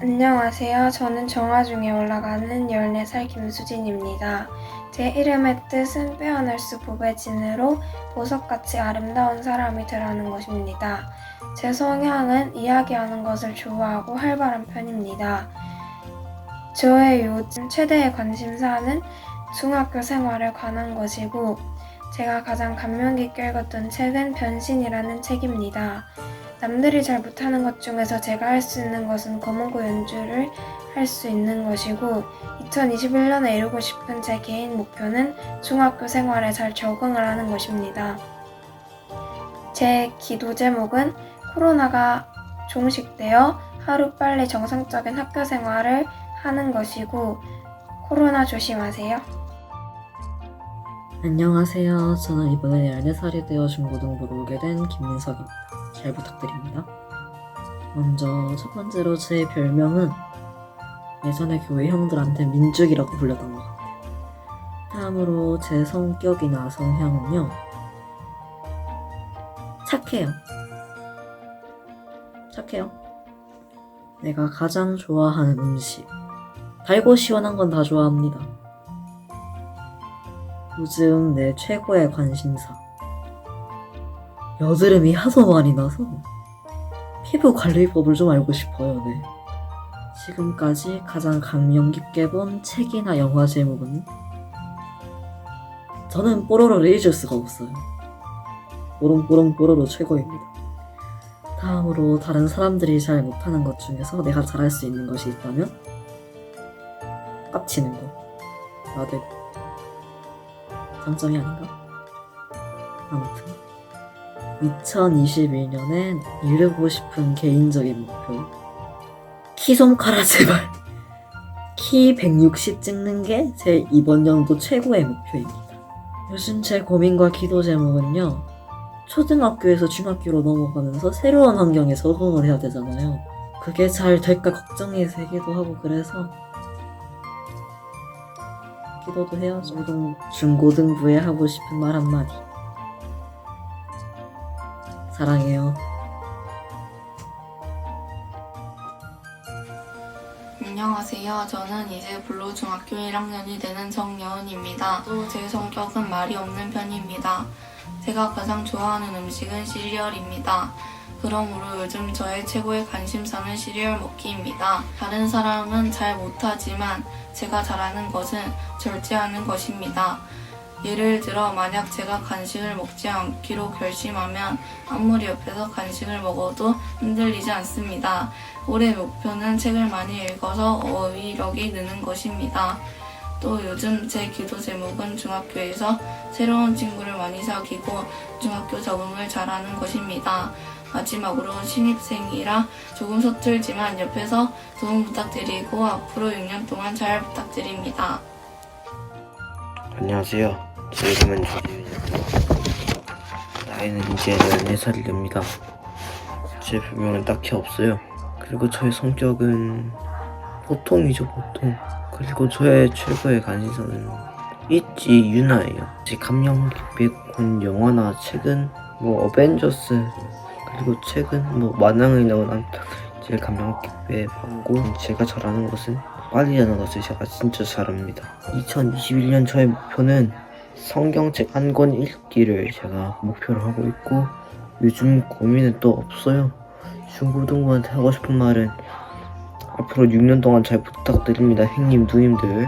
안녕하세요. 저는 정화중에 올라가는 14살 김수진입니다. 제 이름의 뜻은 빼어날 수 보배진으로 보석같이 아름다운 사람이 되라는 것입니다. 제 성향은 이야기하는 것을 좋아하고 활발한 편입니다. 저의 요즘 최대의 관심사는 중학교 생활에 관한 것이고, 제가 가장 감명 깊게 읽었던 책은 변신이라는 책입니다. 남들이 잘 못하는 것 중에서 제가 할 수 있는 것은 검은고 연주를 할 수 있는 것이고 2021년에 이루고 싶은 제 개인 목표는 중학교 생활에 잘 적응을 하는 것입니다. 제 기도 제목은 코로나가 종식되어 하루빨리 정상적인 학교 생활을 하는 것이고 코로나 조심하세요. 안녕하세요. 저는 이번에 14살이 되어 중고등부로 오게 된 김민석입니다. 잘 부탁드립니다. 먼저 첫 번째로 제 별명은 예전에 교회 형들한테 민죽이라고 불렸던 것 같아요. 다음으로 제 성격이나 성향은요. 착해요. 착해요. 내가 가장 좋아하는 음식. 달고 시원한 건 다 좋아합니다. 요즘 내 최고의 관심사. 여드름이 하도 많이 나서 피부 관리법을 좀 알고 싶어요, 네. 지금까지 가장 감명 깊게 본 책이나 영화 제목은 저는 뽀로로를 잊을 수가 없어요. 뽀롱뽀롱 뽀로로 최고입니다. 다음으로 다른 사람들이 잘 못하는 것 중에서 내가 잘할 수 있는 것이 있다면 깝치는 거. 나대고. 장점이 아닌가? 아무튼 2021년엔 이루고 싶은 개인적인 목표 키좀 가라 제발 키 160 찍는 게 제 이번 연도 최고의 목표입니다 요즘 제 고민과 기도 제목은요 초등학교에서 중학교로 넘어가면서 새로운 환경에 적응을 해야 되잖아요 그게 잘 될까 걱정이 되기도 하고 그래서 기도도 해야죠. 고등, 중고등부에 하고 싶은 말 한마디. 사랑해요. 안녕하세요. 저는 이제 불로 중학교 1학년이 되는 정여은입니다. 또 제 성격은 말이 없는 편입니다. 제가 가장 좋아하는 음식은 시리얼입니다. 그러므로 요즘 저의 최고의 관심사는 시리얼 먹기입니다. 다른 사람은 잘 못하지만 제가 잘하는 것은 절제하는 것입니다. 예를 들어 만약 제가 간식을 먹지 않기로 결심하면 아무리 옆에서 간식을 먹어도 흔들리지 않습니다. 올해 목표는 책을 많이 읽어서 어휘력이 느는 것입니다. 또 요즘 제 기도 제목은 중학교에서 새로운 친구를 많이 사귀고 중학교 적응을 잘하는 것입니다. 마지막으로 신입생이라 조금 서툴지만 옆에서 도움 부탁드리고 앞으로 6년 동안 잘 부탁드립니다. 안녕하세요. 조지윤입니다. 나이는 이제 14살이 됩니다. 제 별명은 딱히 없어요. 그리고 저의 성격은 보통이죠, 보통. 그리고 저의 최고의 관심사는 있지 유나예요. 제 감명 깊게 본 영화나 책은 뭐 어벤져스 그리고 최근 뭐 만왕의 나온 제일 감명 깊게 봤고 제가 잘하는 것은 빨리 하는 것을 제가 진짜 잘합니다. 2021년 저의 목표는 성경책 한 권 읽기를 제가 목표로 하고 있고 요즘 고민은 또 없어요. 중고등부한테 하고 싶은 말은 앞으로 6년 동안 잘 부탁드립니다. 형님, 누님들.